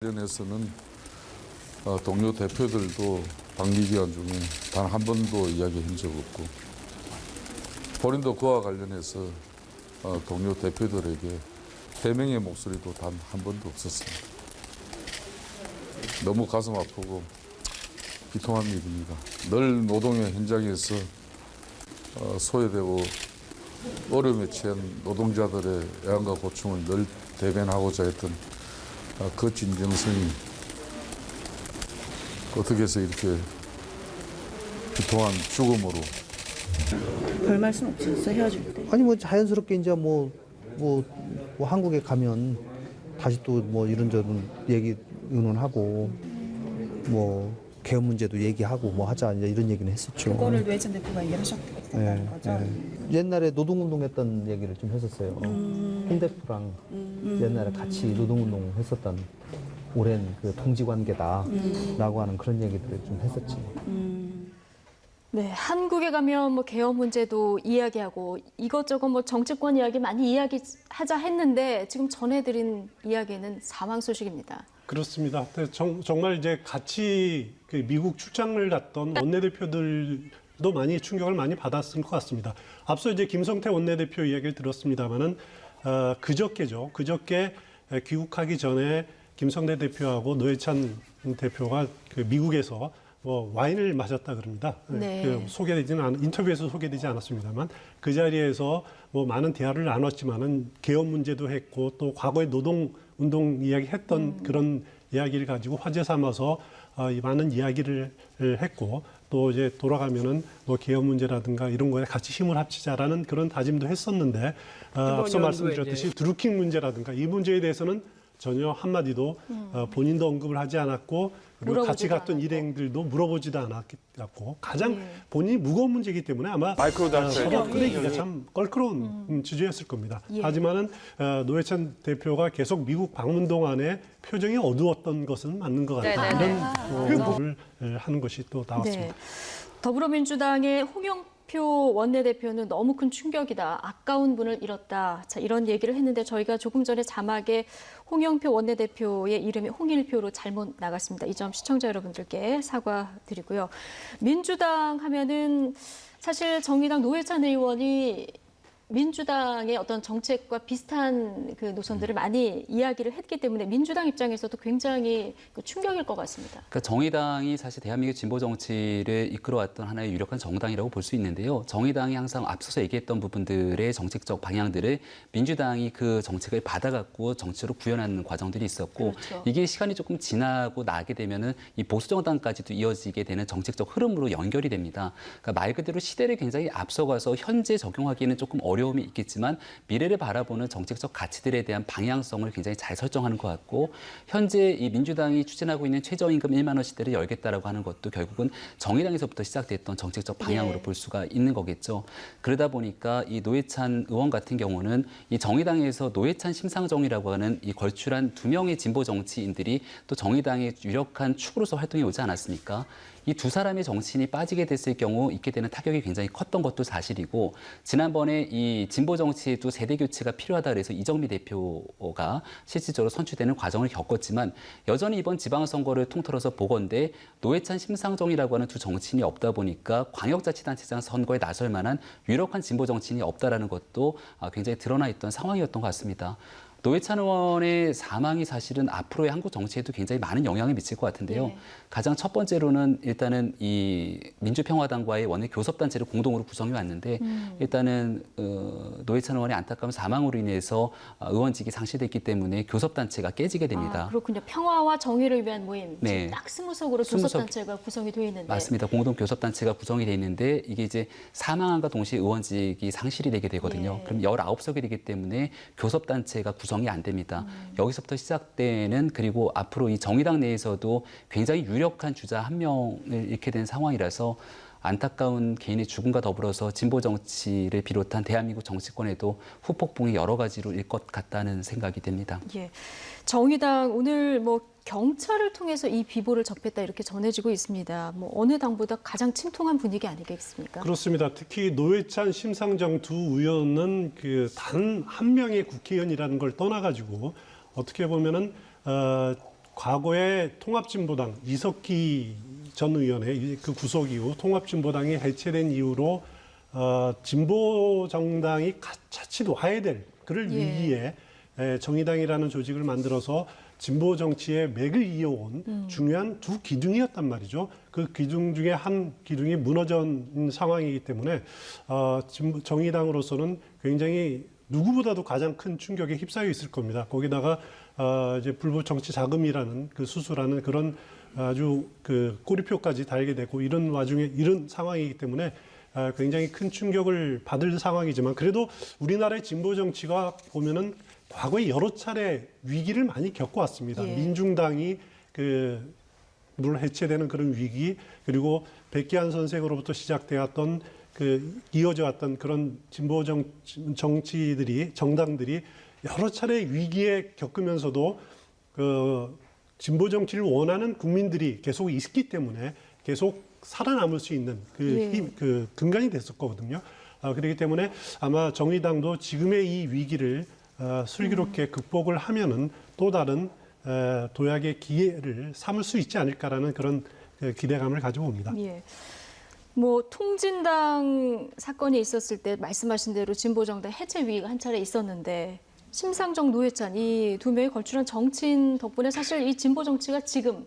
관련해서는 어, 동료 대표들도 방미 기간 중에 단 한 번도 이야기한 적 없고 본인도 그와 관련해서 어, 동료 대표들에게 해명의 목소리도 단 한 번도 없었습니다. 너무 가슴 아프고 비통한 일입니다. 늘 노동의 현장에서 어, 소외되고 어려움에 처한 노동자들의 애환과 고충을 늘 대변하고자 했던 아, 그 진정성이 어떻게 해서 이렇게 비통한 죽음으로 별 말씀 없으셨어요 헤어질 때? 아니 뭐 자연스럽게 이제 뭐, 뭐, 뭐 한국에 가면 다시 또 뭐 이런저런 얘기 의논하고 뭐 개헌 문제도 얘기하고 뭐 하자 이제 이런 얘기는 했었죠. 그거를 노회찬 대표가 얘기하셨다는 예, 거죠? 예. 옛날에 노동운동했던 얘기를 좀 했었어요. 홍 대표랑 옛날에 같이 노동운동 했었던 오랜 그 동지관계다라고 하는 그런 얘기들을 좀 했었지. 네, 한국에 가면 뭐 개헌 문제도 이야기하고 이것저것 뭐 정치권 이야기 많이 이야기하자 했는데 지금 전해드린 이야기는 사망 소식입니다. 그렇습니다. 네, 정, 정말 이제 같이 그 미국 출장을 갔던 원내대표들도 많이 충격을 많이 받았을 것 같습니다. 앞서 이제 김성태 원내대표 이야기를 들었습니다만은 어, 그저께죠. 그저께 귀국하기 전에 김성태 대표하고 노회찬 대표가 그 미국에서 뭐 와인을 마셨다 그럽니다. 네. 그 소개되지는 않, 인터뷰에서 소개되지 않았습니다만 그 자리에서 뭐 많은 대화를 나눴지만은 개헌 문제도 했고 또 과거에 노동 운동 이야기 했던 그런 이야기를 가지고 화제 삼아서 어, 이 많은 이야기를 했고 또 이제 돌아가면은 뭐 개헌 문제라든가 이런 거에 같이 힘을 합치자라는 그런 다짐도 했었는데 어, 앞서 말씀드렸듯이 드루킹 문제라든가 이 문제에 대해서는 전혀 한마디도 어, 본인도 언급을 하지 않았고 그리고 같이 갔던 않았고. 일행들도 물어보지도 않았고 가장 네. 본인이 무거운 문제이기 때문에 아마 마이크로 어, 서로 끌리기가 참 껄끄러운 음, 주제였을 겁니다. 예. 하지만은 어, 노회찬 대표가 계속 미국 방문 동안에 표정이 어두웠던 것은 맞는 것 같다. 네네네. 이런 어, 말을 에, 하는 것이 또 나왔습니다. 네. 더불어민주당의 홍영 표 원내대표는 너무 큰 충격이다. 아까운 분을 잃었다. 자, 이런 얘기를 했는데 저희가 조금 전에 자막에 홍영표 원내대표의 이름이 홍일표로 잘못 나갔습니다. 이 점 시청자 여러분들께 사과드리고요. 민주당 하면은 사실 정의당 노회찬 의원이 민주당의 어떤 정책과 비슷한 그 노선들을 많이 이야기를 했기 때문에 민주당 입장에서도 굉장히 그 충격일 것 같습니다. 그러니까 정의당이 사실 대한민국 진보 정치를 이끌어왔던 하나의 유력한 정당이라고 볼 수 있는데요. 정의당이 항상 앞서서 얘기했던 부분들의 정책적 방향들을 민주당이 그 정책을 받아갖고 정치로 구현하는 과정들이 있었고 그렇죠. 이게 시간이 조금 지나고 나게 되면은 이 보수 정당까지도 이어지게 되는 정책적 흐름으로 연결이 됩니다. 그러니까 말 그대로 시대를 굉장히 앞서가서 현재 적용하기에는 조금 어려 움이 있겠지만 미래를 바라보는 정책적 가치들에 대한 방향성을 굉장히 잘 설정하는 것 같고 현재 이 민주당이 추진하고 있는 최저임금 1만 원 시대를 열겠다라고 하는 것도 결국은 정의당에서부터 시작됐던 정책적 방향으로 예. 볼 수가 있는 거겠죠. 그러다 보니까 이 노회찬 의원 같은 경우는 이 정의당에서 노회찬 심상정이라고 하는 이 걸출한 두 명의 진보 정치인들이 또 정의당의 유력한 축으로서 활동해 오지 않았습니까? 이두 사람의 정치인이 빠지게 됐을 경우 있게 되는 타격이 굉장히 컸던 것도 사실이고 지난번에 이 진보 정치에도 세대 교체가 필요하다 그래서 이정미 대표가 실질적으로 선출되는 과정을 겪었지만 여전히 이번 지방선거를 통틀어서 보건대 노회찬 심상정이라고 하는 두 정치인이 없다 보니까 광역자치단체장 선거에 나설 만한 유력한 진보 정치인이 없다라는 것도 아, 굉장히 드러나 있던 상황이었던 것 같습니다. 노회찬 의원의 사망이 사실은 앞으로의 한국 정치에도 굉장히 많은 영향을 미칠 것 같은데요. 네. 가장 첫 번째로는 일단은 이 민주평화당과의 원내 교섭단체를 공동으로 구성해 왔는데 음. 일단은 어, 노회찬 의원의 안타까운 사망으로 인해서 어, 의원직이 상실됐기 때문에 교섭단체가 깨지게 됩니다. 아, 그렇군요. 평화와 정의를 위한 모임. 네. 딱 스무 석으로 스무석. 교섭단체가 구성이 되어 있는데. 맞습니다. 공동 교섭단체가 구성이 돼 있는데 이게 이제 사망함과 동시에 의원직이 상실이 되게 되거든요. 예. 그럼 19석이 되기 때문에 교섭단체가 구성 이 안 됩니다. 여기서부터 시작되는 그리고 앞으로 이 정의당 내에서도 굉장히 유력한 주자 한 명을 잃게 된 상황이라서 안타까운 개인의 죽음과 더불어서 진보 정치를 비롯한 대한민국 정치권에도 후폭풍이 여러 가지로 일 것 같다는 생각이 됩니다. 예. 정의당 오늘 뭐 경찰을 통해서 이 비보를 접했다 이렇게 전해지고 있습니다. 뭐 어느 당보다 가장 침통한 분위기 아니겠습니까? 그렇습니다. 특히 노회찬, 심상정 두 의원은 그 단 한 명의 국회의원이라는 걸 떠나가지고 어떻게 보면은 어, 과거에 통합진보당 이석기 전 의원의 그 구속 이후 통합진보당이 해체된 이후로 어, 진보 정당이 가- 자칫 와야 될 그럴 예. 위기에 에, 정의당이라는 조직을 만들어서 진보 정치의 맥을 이어온 중요한 두 기둥이었단 말이죠. 그 기둥 중에 한 기둥이 무너진 상황이기 때문에 어, 진보- 정의당으로서는 굉장히 누구보다도 가장 큰 충격에 휩싸여 있을 겁니다. 거기다가 어, 이제 불법 정치 자금이라는 그 수수라는 그런 아주 그 꼬리표까지 달게 되고 이런 와중에 이런 상황이기 때문에 아, 굉장히 큰 충격을 받을 상황이지만 그래도 우리나라의 진보 정치가 보면은 과거에 여러 차례 위기를 많이 겪어왔습니다. 예. 민중당이 그 물론 해체되는 그런 위기 그리고 백기환 선생으로부터 시작되었던 그 이어져 왔던 그런 진보 정, 정치들이 정당들이 여러 차례 위기에 겪으면서도 그 진보 정치를 원하는 국민들이 계속 있기 때문에 계속 살아남을 수 있는 그 예. 힘, 그 근간이 됐었거든요. 아, 그렇기 때문에 아마 정의당도 지금의 이 위기를 어, 슬기롭게 극복을 하면은 또 다른 에, 도약의 기회를 삼을 수 있지 않을까라는 그런 그 기대감을 가지고 옵니다. 예. 뭐 통진당 사건이 있었을 때 말씀하신 대로 진보정당 해체 위기가 한 차례 있었는데 심상정 노회찬 이 두 명이 걸출한 정치인 덕분에 사실 이 진보 정치가 지금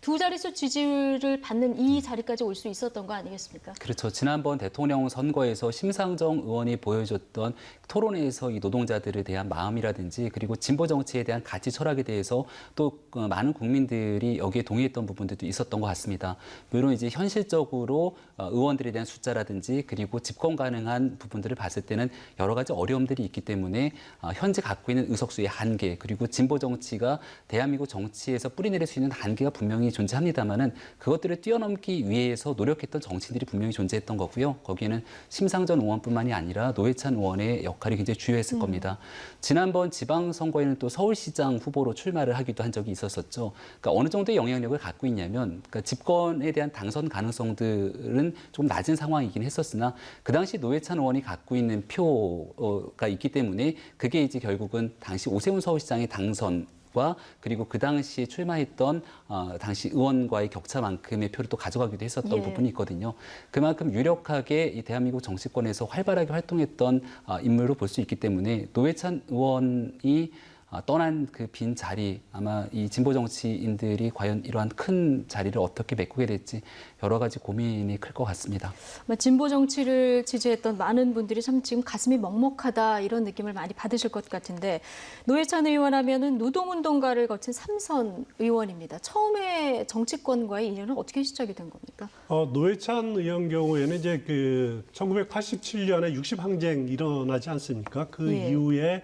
두 자릿수 지지를 받는 이 자리까지 올 수 있었던 거 아니겠습니까? 그렇죠. 지난번 대통령 선거에서 심상정 의원이 보여줬던 토론회에서 이 노동자들에 대한 마음이라든지 그리고 진보 정치에 대한 가치 철학에 대해서 또 어, 많은 국민들이 여기에 동의했던 부분들도 있었던 것 같습니다. 물론 이제 현실적으로 어, 의원들에 대한 숫자라든지 그리고 집권 가능한 부분들을 봤을 때는 여러 가지 어려움들이 있기 때문에 어, 현재 갖고 있는 의석수의 한계 그리고 진보 정치가 대한민국 정치에서 뿌리내릴 수 있는 한계가 분명히 존재합니다만은 그것들을 뛰어넘기 위해서 노력했던 정치인들이 분명히 존재했던 거고요. 거기에는 심상전 의원뿐만이 아니라 노회찬 의원의 역할이 굉장히 주요했을 겁니다. 지난번 지방선거에는 또 서울시장 후보로 출마를 하기도 한 적이 있었었죠. 그러니까 어느 정도의 영향력을 갖고 있냐면 그러니까 집권에 대한 당선 가능성들은 조금 낮은 상황이긴 했었으나 그 당시 노회찬 의원이 갖고 있는 표가 있기 때문에 그게 이제 결국은 당시 오세훈 서울시장의 당선 과 그리고 그 당시에 출마했던 어, 당시 의원과의 격차만큼의 표를 또 가져가기도 했었던 예. 부분이 있거든요. 그만큼 유력하게 이 대한민국 정치권에서 활발하게 활동했던 어, 인물로 볼 수 있기 때문에 노회찬 의원이 어, 떠난 그 빈 자리 아마 이 진보 정치인들이 과연 이러한 큰 자리를 어떻게 메꾸게 될지 여러 가지 고민이 클 것 같습니다. 진보 정치를 지지했던 많은 분들이 참 지금 가슴이 먹먹하다 이런 느낌을 많이 받으실 것 같은데 노회찬 의원 하면은 노동운동가를 거친 삼선 의원입니다. 처음에 정치권과의 인연은 어떻게 시작이 된 겁니까? 어, 노회찬 의원 경우에는 이제 그 1987년에 60 항쟁 일어나지 않습니까? 그 예. 이후에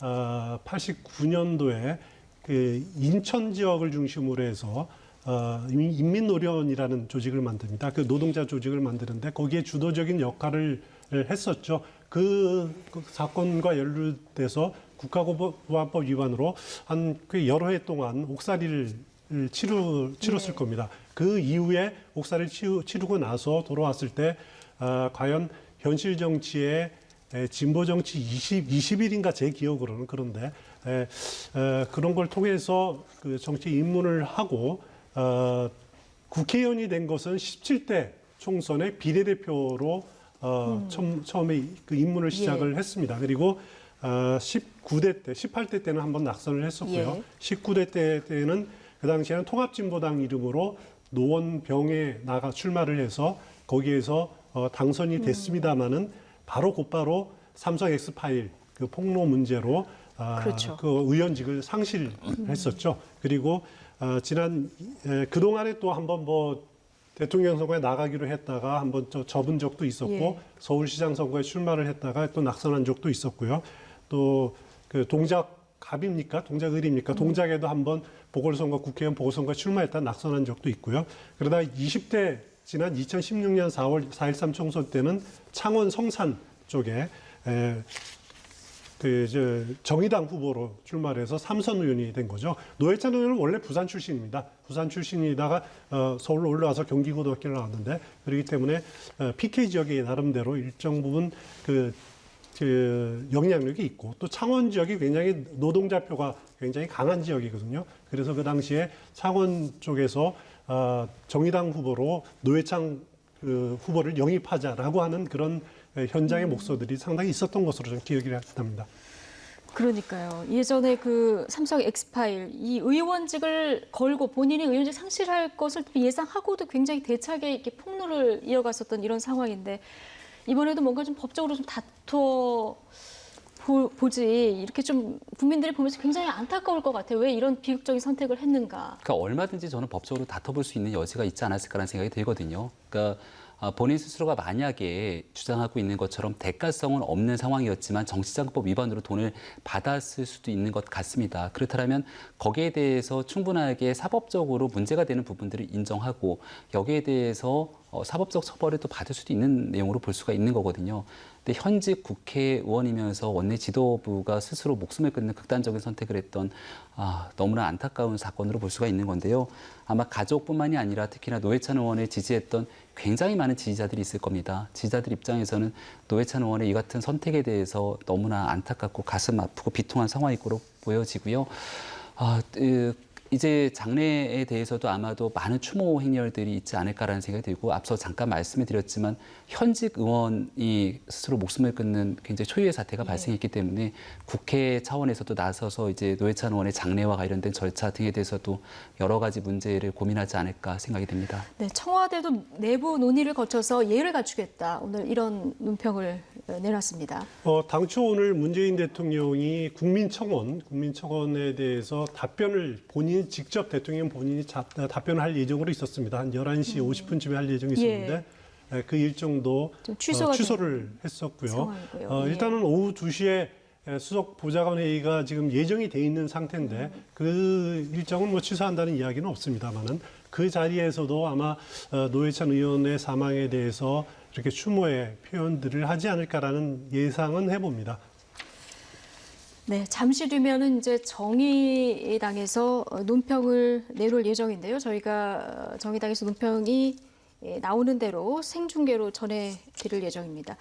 어, 89년도에 그 인천 지역을 중심으로 해서 어, 인민노련이라는 조직을 만듭니다. 그 노동자 조직을 만드는데 거기에 주도적인 역할을 했었죠. 그, 그 사건과 연루돼서 국가보안법 위반으로 한그 여러 해 동안 옥살이를 치루, 치렀을 겁니다. 그 이후에 옥살이를 치루, 치르고 나서 돌아왔을 때 아, 과연 현실 정치에 에, 진보 정치 20, 20일인가 제 기억으로는 그런데 에, 에, 그런 걸 통해서 그 정치 입문을 하고 어, 국회의원이 된 것은 17대 총선의 비례대표로 어, 처음, 처음에 그 입문을 시작을 했습니다. 그리고 어, 19대 때, 18대 때는 한번 낙선을 했었고요. 예. 19대 때, 때는 그 당시에는 통합진보당 이름으로 노원병에 나가 출마를 해서 거기에서 어, 당선이 됐습니다마는 바로 곧바로 삼성 엑스파일 그 폭로 문제로 아, 그렇죠. 그 의원직을 상실했었죠. 그리고 어, 지난 에, 그 동안에 또 한번 뭐 대통령 선거에 나가기로 했다가 한번 저 접은 적도 있었고 예. 서울시장 선거에 출마를 했다가 또 낙선한 적도 있었고요. 또 그 동작 갑입니까? 동작 을입니까? 동작에도 한번 보궐선거 국회의원 보궐선거에 출마했다 낙선한 적도 있고요. 그러다 20대 지난 2016년 4월 4.13 총선 때는 창원 성산 쪽에 에, 그, 저, 정의당 후보로 출마를 해서 삼선 의원이 된 거죠. 노회찬 의원은 원래 부산 출신입니다. 부산 출신이다가 어, 서울로 올라와서 경기고등학교를 나왔는데 그렇기 때문에 어, PK 지역에 나름대로 일정 부분 그, 그 영향력이 있고 또 창원 지역이 굉장히 노동자표가 굉장히 강한 지역이거든요. 그래서 그 당시에 창원 쪽에서 아, 정의당 후보로 노회찬 그 후보를 영입하자라고 하는 그런 현장의 목소들이 상당히 있었던 것으로 저는 기억이 납니다. 그러니까요. 예전에 그 삼성 엑스파일 이 의원직을 걸고 본인이 의원직 상실할 것을 예상하고도 굉장히 대차게 이렇게 폭로를 이어갔었던 이런 상황인데 이번에도 뭔가 좀 법적으로 좀 다투어 보, 보지 이렇게 좀 국민들이 보면서 굉장히 안타까울 것 같아요. 왜 이런 비극적인 선택을 했는가? 그러니까 얼마든지 저는 법적으로 다퉈볼 수 있는 여지가 있지 않았을까라는 생각이 들거든요. 그러니까 아, 본인 스스로가 만약에 주장하고 있는 것처럼 대가성은 없는 상황이었지만 정치자금법 위반으로 돈을 받았을 수도 있는 것 같습니다. 그렇다면 거기에 대해서 충분하게 사법적으로 문제가 되는 부분들을 인정하고 여기에 대해서 어, 사법적 처벌을 또 받을 수도 있는 내용으로 볼 수가 있는 거거든요. 근데 현직 국회의원이면서 원내 지도부가 스스로 목숨을 끊는 극단적인 선택을 했던 아, 너무나 안타까운 사건으로 볼 수가 있는 건데요. 아마 가족뿐만이 아니라 특히나 노회찬 의원을 지지했던 굉장히 많은 지지자들이 있을 겁니다. 지지자들 입장에서는 노회찬 의원의 이 같은 선택에 대해서 너무나 안타깝고 가슴 아프고 비통한 상황이고 보여지고요. 아, 으, 이제 장래에 대해서도 아마도 많은 추모 행렬들이 있지 않을까라는 생각이 들고 앞서 잠깐 말씀을 드렸지만 현직 의원이 스스로 목숨을 끊는 굉장히 초유의 사태가 발생했기 때문에 국회 차원에서도 나서서 이제 노회찬 의원의 장래와 관련된 절차 등에 대해서도 여러 가지 문제를 고민하지 않을까 생각이 듭니다. 네, 청와대도 내부 논의를 거쳐서 예를 갖추겠다. 오늘 이런 논평을 어, 내놨습니다. 어, 당초 오늘 문재인 대통령이 국민청원, 국민청원에 대해서 답변을 본인 직접 대통령 본인이 자- 답변을 할 예정으로 있었습니다. 한 11시 50분쯤에 할 예정이 있었는데 에, 그 일정도 좀 어, 취소를 했었고요. 상황이고요. 어, 예. 일단은 오후 2시에 수석 보좌관 회의가 지금 예정이 돼 있는 상태인데 그 일정은 뭐 취소한다는 이야기는 없습니다만은 그 자리에서도 아마 어, 노회찬 의원의 사망에 대해서 이렇게 추모의 표현들을 하지 않을까라는 예상은 해봅니다. 네, 잠시 뒤면은 이제 정의당에서 어, 논평을 내놓을 예정인데요. 저희가 어, 정의당에서 논평이 예, 나오는 대로 생중계로 전해드릴 예정입니다.